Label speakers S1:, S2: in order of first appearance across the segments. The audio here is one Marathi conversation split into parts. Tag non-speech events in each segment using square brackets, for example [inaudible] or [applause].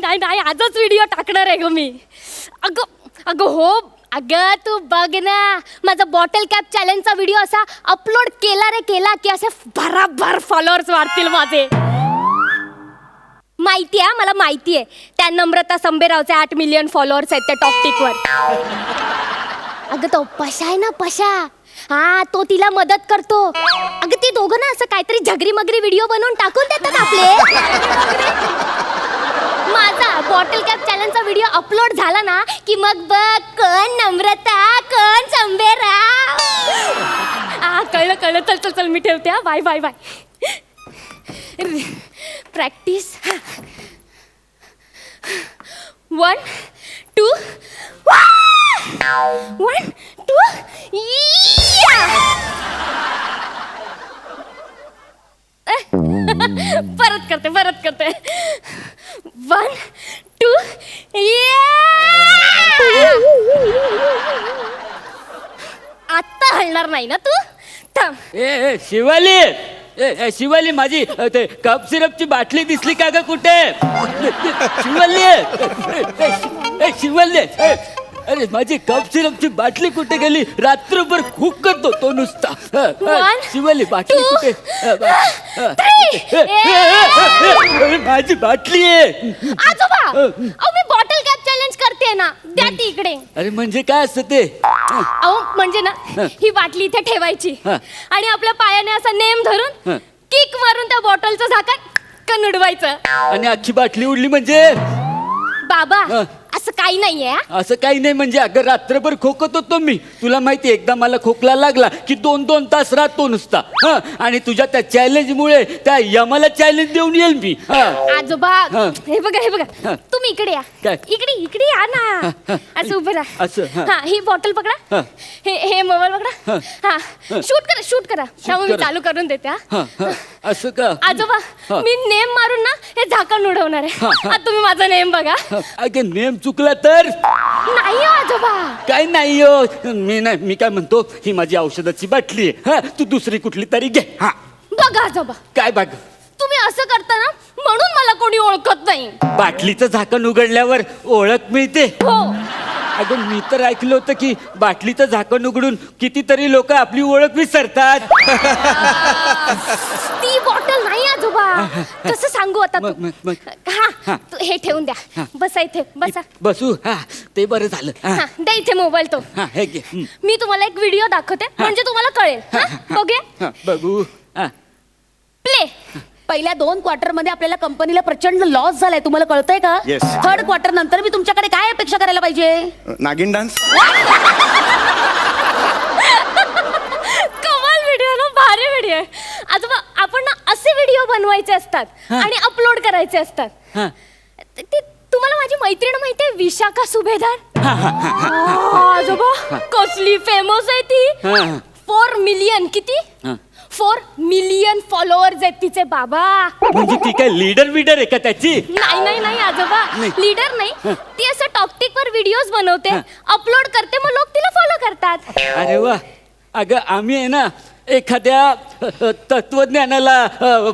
S1: नाही नाही नाही आजच व्हिडिओ टाकणार आहे ग मी. अगं अगं हो अगं तू बघ ना माझा बॉटल कॅप चॅलेंजचा व्हिडिओ असा अपलोड केला रे केला की असे भराभर फॉलोअर्स वाढतील माझे. माहिती आहे मला माहिती आहे. त्या नम्रता संबेरावचे आठ मिलियन फॉलोअर्स आहेत त्या टॉपटिकवर अगं तो पशा आहे ना पशा. हा तो तिला मदत करतो. अगं ते दोघं ना असं काहीतरी झगरी मगरी व्हिडिओ बनवून टाकून देतात आपले. बॉटल कॅप चॅलेंजचा व्हिडिओ अपलोड झाला ना की मग बघ कोण नम्रता कोण संबेरा. आ कळलं कळलं. चल चल चल मी ठेवते हा. Bye bye bye. Practice one two one two परत करते परत करते वन आत्ता हलणार नाही ना तू थांब
S2: ए ए, शिवाली ए ए, शिवाली माझी अ, ते कप सिरपची बाटली दिसली का ग कुठे शिवाली ए, ए, ए, शिवाली ए, अरे माझी कप सिरपची बाटली कुठे गेली रात्रभर खूप करतो तो नुसता अ, अ,
S1: One,
S2: शिवाली बाटली
S1: two,
S2: कुठे अ, बा- अ,
S1: three.
S2: ए, ए, ए, ए, ए, माझी बाटली आहे
S1: आजोबा अहो मी बॉटल कॅप करते ना द्या ती इकडे
S2: अरे म्हणजे काय असतं ते?
S1: अहो म्हणजे ना ही. बाटली इथे ठेवायची.
S2: हा.
S1: आणि आपल्या पायाने असा नेम धरून
S2: हा.
S1: किक मारून त्या बॉटलचं झाकण कनुडवायचं.
S2: आणि अख्खी बाटली उडली म्हणजे?
S1: बाबा
S2: हा.
S1: असं काही नाहीये हा.
S2: असं काही नाही म्हणजे अगं रात्रभर खोकत होतो मी तुला माहिती एकदा मला खोकला लागला की दोन दोन तास राहतो नुसता हा आणि तुझ्या त्या चॅलेंज मुळे त्या यमाला चॅलेंज देऊन येईल मी हा
S1: आजोबा
S2: हा.
S1: हे बघा हे बघा
S2: हा.
S1: तुम्ही इकडे या
S2: काय?
S1: इकडे इकडे या ना असं उभं राहा
S2: असं, हा.
S1: हा ही बॉटल पकडा
S2: हा.
S1: हे हे मोबाईल पकडा हा शूट करा शूट करा त्यामुळे मी
S2: करा.
S1: चालू करून देते हा
S2: हा, हा. असं का?
S1: आजोबा
S2: हा.
S1: मी नेम मारून ना हे झाकण उडवणार आहे. आता तुम्ही माझा नेम बघा.
S2: अगं नेम चुकला तर?
S1: नाही हो आजोबा.
S2: काय नाही हो. मी नाही मी काय म्हणतो ही माझी औषधाची बाटली आहे. हा तू दुसरी कुठली तरी घे. हा.
S1: बघा आजोबा.
S2: काय बघ
S1: तुम्ही असं करता ना म्हणून मला कोणी ओळखत नाही.
S2: बाटलीचं झाकण उघडल्यावर ओळख मिळते.
S1: हो.
S2: अगं मी तर ऐकलं होतं की बाटलीचं झाकण उघडून कितीतरी लोक आपली ओळख विसरतात. [laughs]
S1: ती बॉटल नाही आजोबा. कसं सांगू आता
S2: मग-
S1: तू?
S2: मग- मग.
S1: हा
S2: हा.
S1: तू हे ठेवून द्या. बसा इथे बसा.
S2: बसू हा. ते बरं झालं. हा,
S1: हा द्या इथे मोबाईल तो.
S2: हा हे घे. हं.
S1: मी तुम्हाला एक व्हिडिओ दाखवते म्हणजे तुम्हाला कळेल. हा? बघूया.
S2: हा, बघू. हा.
S1: प्ले.
S3: पहिल्या दोन क्वार्टरमध्ये आपल्याला कंपनीला प्रचंड लॉस झालाय. तुम्हाला कळतंय का?
S4: Yes.
S3: थर्ड क्वार्टर नंतर मी तुमच्याकडे काय अपेक्षा करायला पाहिजे?
S4: नागिन डान्स
S1: कमाल व्हिडिओ ना भारी व्हिडिओ आहे. आजोबा आपण ना असे व्हिडिओ बनवायचे असतात आणि अपलोड करायचे असतात.
S2: हा.
S1: ते ते- तुम्हाला माझी मैत्रीण माहिती आहे विशाखा सुभेदार? आजोबा कसली फेमस आहे ती.
S2: हा.
S1: फोर मिलियन किती?
S2: हा.
S1: फोर मिलियन फॉलोअर्स आहेत तिचे बाबा.
S2: म्हणजे ती काय लीडर विडर आहे का त्याची?
S1: नाही नाही नाही आजोबा.
S2: नाही.
S1: लीडर नाही. ती असं टॉपटिक वर व्हिडिओज बनवते. अपलोड करते मग लोक तिला फॉलो करतात.
S2: अरे वा. अगं आम्ही आहे ना एखाद्या अ, अ, तत्वज्ञानाला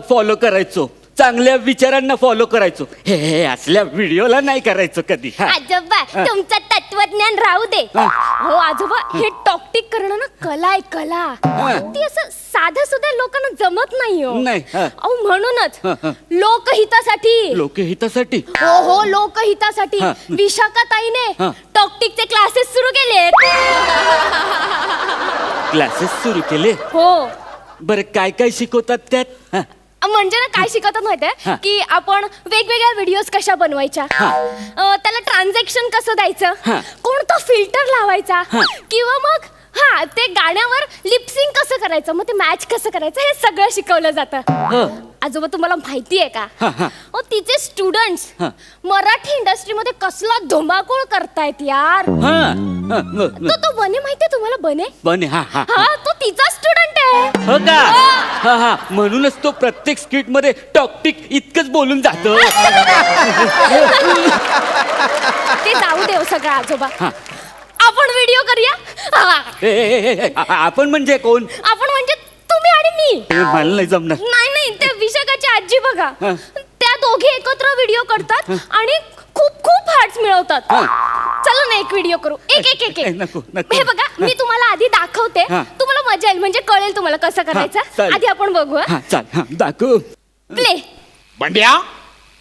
S2: फॉलो करायचो. चांगल्या विचारांना फॉलो करायचो हे हे असल्या व्हिडिओला नाही करायचो कधी हा.
S1: आजोबा. तुमचं तत्वज्ञान राहू दे
S2: हा.
S1: हो आजोबा हे टॉकटिक करणं ना कला आहे कला
S2: हा.
S1: ती असं साधं सुद्धा लोकांना जमत नाही हो
S2: नाही, हा.
S1: अहो म्हणूनच
S2: हा, हा.
S1: लोकहितासाठी
S2: लोकहितासाठी
S1: हो हो लोकहितासाठी
S2: हा.
S1: विशाखाताईने
S2: हा.
S1: टॉकटिकचे क्लासेस सुरू केलेत
S2: क्लासेस सुरू केले
S1: हो
S2: बरं काय काय शिकवतात त्यात हा.
S1: म्हणजे ना काय शिकवतात माहितीये. की आपण वेगवेगळ्या व्हिडिओज कशा बनवायच्या. अं, त्याला ट्रान्झॅक्शन कसं. द्यायचं? कोणता फिल्टर लावायचा. किंवा मग हा ते गाण्यावर लिपसिंग कसं करायचं? मग ते मॅच कसं करायचं? हे सगळं शिकवलं जातं.
S2: हं.
S1: आजोबा तुम्हाला माहिती आहे का?
S2: हा,
S1: तिचे स्टुडंट्स
S2: हा.
S1: मराठी इंडस्ट्रीमध्ये कसला धुमाकूळ करतायत यार. तो तो बने माहितीये तुम्हाला? बने?
S2: बने हा हा.
S1: हा तो तिचा स्टुडंट आहे.
S2: हो का? हा. हा म्हणूनच तो प्रत्येक स्किटमध्ये टॉकटिक इतकंच बोलून जातो.
S1: ते जाऊ दे हो सगळं आजोबा.
S2: हा.
S1: आपण व्हिडिओ करूया? हा.
S2: ए, ए, ए, ए, आ- आपण म्हणजे कोण?
S1: आपण म्हणजे तुम्ही आणि मी.
S2: ए, मला नाही जमणार.
S1: नाही नाही त्या विशाखाची आजी बघा.
S2: हा.
S1: त्या दोघे एकत्र व्हिडिओ करतात आणि खूप खूप हार्ट्स मिळवतात. चला ना एक व्हिडिओ करू. एक एक एक
S2: ए,
S1: एक
S2: नको, नको.
S1: हे बघा मी तुम्हाला आधी दाखवते.
S2: हा.
S1: तुम्हाला मजा येईल. म्हणजे कळेल तुम्हाला कसं
S2: हा,
S1: करायचं?
S2: चालेल.
S1: आधी आपण बघू
S2: हा चाल हा दाखव.
S1: प्ले.
S4: बंड्या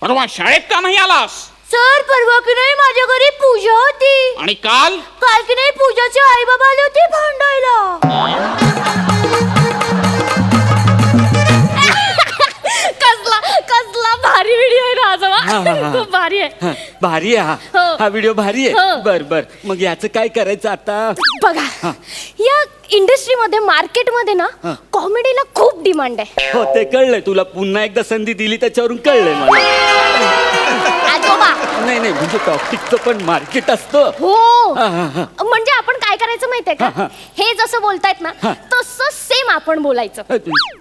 S4: परवा शाळेत का नाही आलास?
S1: सर परवा की नाही माझ्या घरी पूजा होती.
S4: आणि काल?
S1: काल की नाही पूजाचे आई बाबा आले होते भांडायला. कसला कसला भारी व्हिडिओ आहे ना
S2: हा, हा, हा.
S1: खूप भारी आहे.
S2: हा, भारी आहे हा.
S1: हो.
S2: हा व्हिडिओ भारी
S1: हो.
S2: आहे बर बर. मग याचं काय करायचं आता?
S1: बघा.
S2: हा.
S1: या इंडस्ट्रीमध्ये मार्केटमध्ये ना
S2: हा.
S1: कॉमेडीला खूप डिमांड आहे.
S2: हो ते कळलंय. तुला पुन्हा एकदा संधी दिली त्याच्यावरून कळलंय मला.
S1: आजोबा.
S2: नाही नाही म्हणजे टॉपिकचं पण मार्केट असतं.
S1: हो.
S2: हा, हा, हा.
S1: म्हणजे आपण काय करायचं माहितीये का?
S2: हा.
S1: हे. जसं बोलतायत ना
S2: हा.
S1: तसं सेम आपण बोलायचं.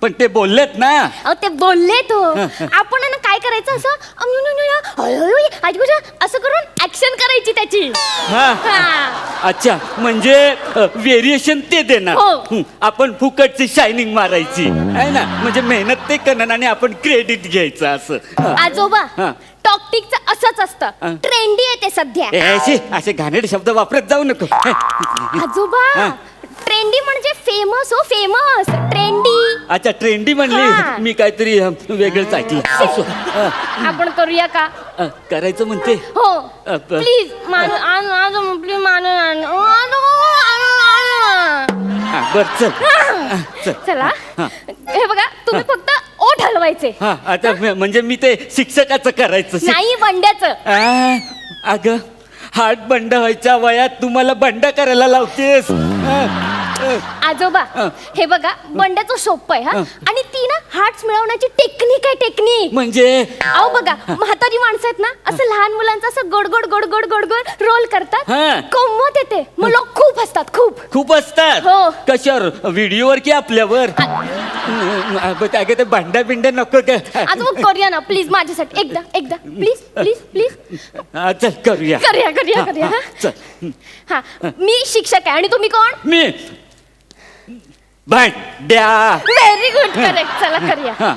S2: पण ते बोललेत ना.
S1: अहो ते बोलले तो. आपण आहे ना करायचं असं? अम, नु, नु, नु, अय, अय, अय, आजूबाजूला असं करून ऍक्शन करायची त्याची.
S2: हा.
S1: हा.
S2: अच्छा म्हणजे व्हेरिएशन ते देणार.
S1: हो.
S2: हं, आपण फुकटची शायनिंग मारायची. आहे ना? म्हणजे मेहनत ते करणार आणि आपण क्रेडिट घ्यायचं असं. हा.
S1: आजोबा
S2: हा.
S1: टॉक्टिकचं असंच
S2: हा.
S1: असतं ट्रेंडी आहे ते सध्या.
S2: ए, अशी असे घाणेरडे शब्द वापरत जाऊ नको.
S1: आजोबा
S2: हा.
S1: ट्रेंडी म्हणजे फेमस हो फेमस ट्रेंडी
S2: अच्छा ट्रेंडी. म्हणली? मी काहीतरी अ, वेगळंच ऐकलं. [laughs] असो. अ,
S1: आपण करूया का?
S2: अ, करायचं म्हणते?
S1: हो.
S2: अ, प-
S1: प्लीज माझं आज आज प्लीज माझं
S2: हा, बर चल. हा, चल. हा.
S1: हे बघा तुम्ही फक्त ओठ हलवायचे.
S2: हा आता म- म्हणजे मी ते शिक्षकाचं करायचं. शिक-
S1: नाही बंड्याचं.
S2: आ, अगं हात बंड व्हायच्या वयात तुम्हाला बंड करायला लावतेस. [laughs]
S1: आजोबा
S2: हा.
S1: बघा बंड्याचं सोपं आहे हा. आणि ती ना हार्ट्स मिळवण्याची टेक्निक आहे टेक्निक.
S2: म्हणजे?
S1: अहो बघा म्हातारी माणसं आहेत ना असं लहान मुलांचं असं गोड गोड गोड गोड गोड गोड रोल करतात.
S2: हा.
S1: गंमत येते. मग लोक खूप असतात खूप.
S2: खूप असतात
S1: हो.
S2: कशावर? व्हिडिओवर की आपल्यावर? भांड्या बिंड्या नको
S1: आता मग करूया ना प्लीज माझ्यासाठी. एकदा एकदा. प्लीज प्लीज प्लीज
S2: चल करूया.
S1: करूया करूया करूया
S2: हा.
S1: मी शिक्षक आहे. आणि तुम्ही कोण?
S2: मी? भांड्या
S1: व्हेरी गुड करेक्ट चला करूया.
S2: हा,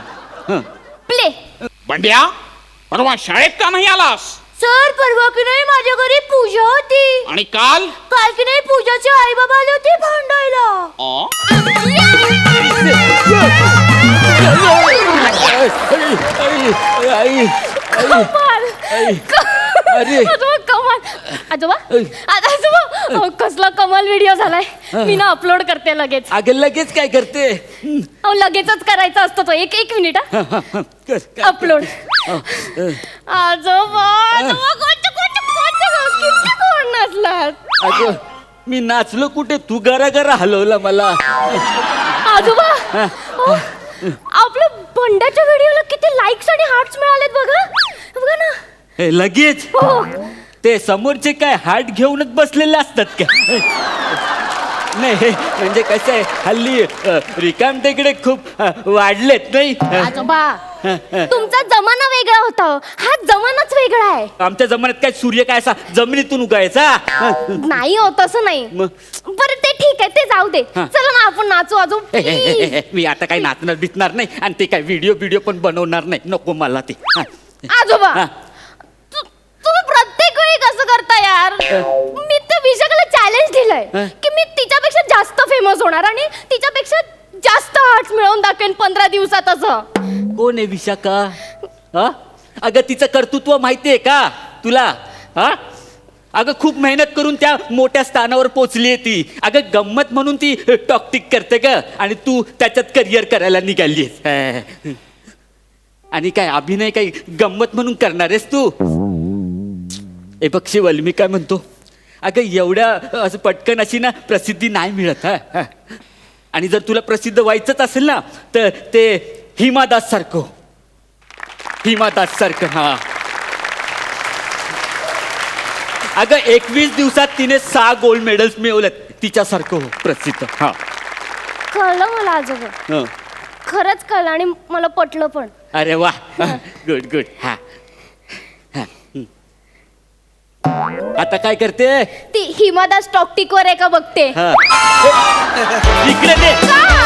S2: हा.
S1: प्ले
S4: बंड्या परवा शाळेत का नाही आलास?
S1: सर परवा की नाही माझ्या घरी पूजा होती.
S4: आणि काल?
S1: काल की नाही पूजाचे आई बाबा आले होते भांडायला.
S4: अ,
S1: कमाल.
S2: अरे.
S1: आजोबा कमाल. आजोबा अहो, कसला कमाल व्हिडिओ झालाय. मी ना अपलोड करते लगेच.
S2: अगं लगेच काय करते?
S1: अहो लगेचच करायचा असतो तो. एक एक मिनिट हा.
S2: कर, कर.
S1: अपलोड. आजोबा किती कोण नसलात?
S2: अगं मी नाचलो कुठे? तू गरा गरा हलवला मला.
S1: आजोबा अहो, आपल्या बंड्याच्या व्हिडिओला किती लाईक्स आणि हार्ट्स मिळालेत बघा. बघा ना.
S2: हे लगेच?
S1: हो.
S2: ते समोरचे काय हार्ट घेऊनच बसलेले असतात का नाही म्हणजे कसं आहे हल्ली रिकाम टेकडे खूप अ, वाढलेत नाही
S1: आजोबा तुमचा जमाना वेगळा होता हो. हा जमानाच वेगळा आहे
S2: आमच्या जमान्यात काय सूर्य काय असा जमिनीतून उगायचा
S1: नाही हो तसं नाही
S2: मग?
S1: बरं ते ठीक आहे ते जाऊ दे
S2: हा.
S1: चला ना आपण नाचू आजो
S2: हे, मी आता काही नाचणार बिचणार नाही आणि ते काय व्हिडिओ व्हिडिओ पण बनवणार नाही नको मला ते हा.
S1: आजोबा
S2: हा.
S1: तु- तुम्ही प्रत्येक वेळी कसं करता यार मी त्या विशाखाला चॅलेंज दिलंय. की मी तिच्यापेक्षा जास्त फेमस होणार आणि तिच्यापेक्षा जास्त हार्ट मिळवून दाखवेन पंधरा दिवसात असं.
S2: कोण आहे विशाखा? हा? अगं तिचं कर्तृत्व माहितीये का तुला? हा? अगं खूप मेहनत करून त्या मोठ्या स्थानावर पोचली आहे ती. अगं गंमत म्हणून ती टॉकटिक करते का आणि तू त्याच्यात करिअर करायला निघाली आणि काय अभिनय काही गंमत म्हणून करणार आहेस तू? ए बघ शिवल मी काय म्हणतो? अगं एवढ्या असं पटकन अशी ना प्रसिद्धी नाही मिळत हा. हा. आणि जर तुला प्रसिद्ध व्हायचंच असेल ना तर ते हिमादास सारखं हिमादास सारखं हा. अगं एकवीस दिवसात तिने सहा गोल्ड मेडल्स मिळवलेत तिच्यासारखं हो प्रसिद्ध. हा.
S1: कळलं मला आजोबा.
S2: हं.
S1: खरंच कळलं आणि मला पटलं पण.
S2: अरे वा. गुड गुड हा [laughs] हा, हं. आता काय करते
S1: ती हिमादास टॉक्टिक वर आहे का बघते
S2: हा. इकडे
S1: का?